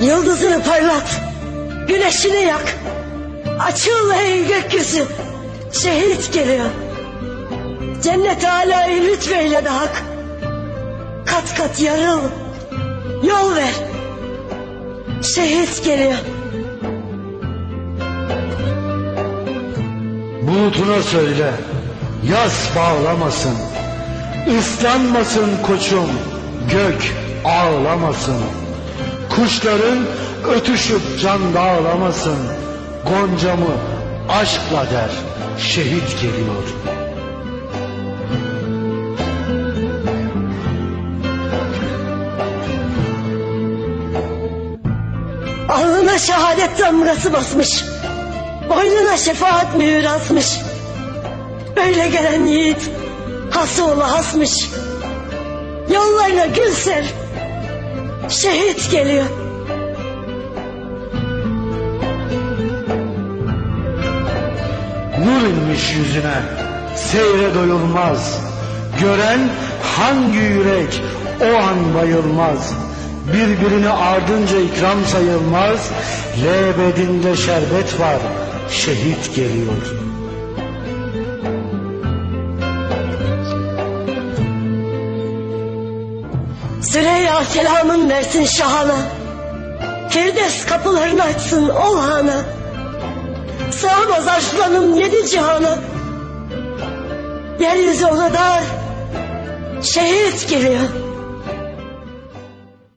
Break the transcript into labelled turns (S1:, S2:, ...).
S1: Yıldızını parlat. Güneşini yak. Açıl ey gökyüzü. Şehit geliyor. Cennet alâyı lütfeyle de hak. Kat kat yarıl. Yol ver. Şehit geliyor.
S2: Bulutuna söyle, yaz bağlamasın. Islanmasın koçum, gök ağlamasın. Kuşların ötüşüp can dağlamasın. Goncamı aşkla der, şehit geliyor.
S1: Alnına şehadet damgası basmış. Boynuna şefaat mühür asmış. Böyle gelen yiğit hası oğlu hasmış. Yollarına gül ser. Şehit geliyor.
S2: Nur inmiş yüzüne, seyre doyulmaz. Gören hangi yürek o an bayılmaz. Birbirini ardınca ikram sayılmaz. Lebedinde şerbet var, şehit geliyor.
S1: Süreyya selamın versin şahana. Firdevs kapılarını açsın ol hana. Sığamaz arslanım yedi cihana. Yeryüzü ona dar. Şehit geliyor.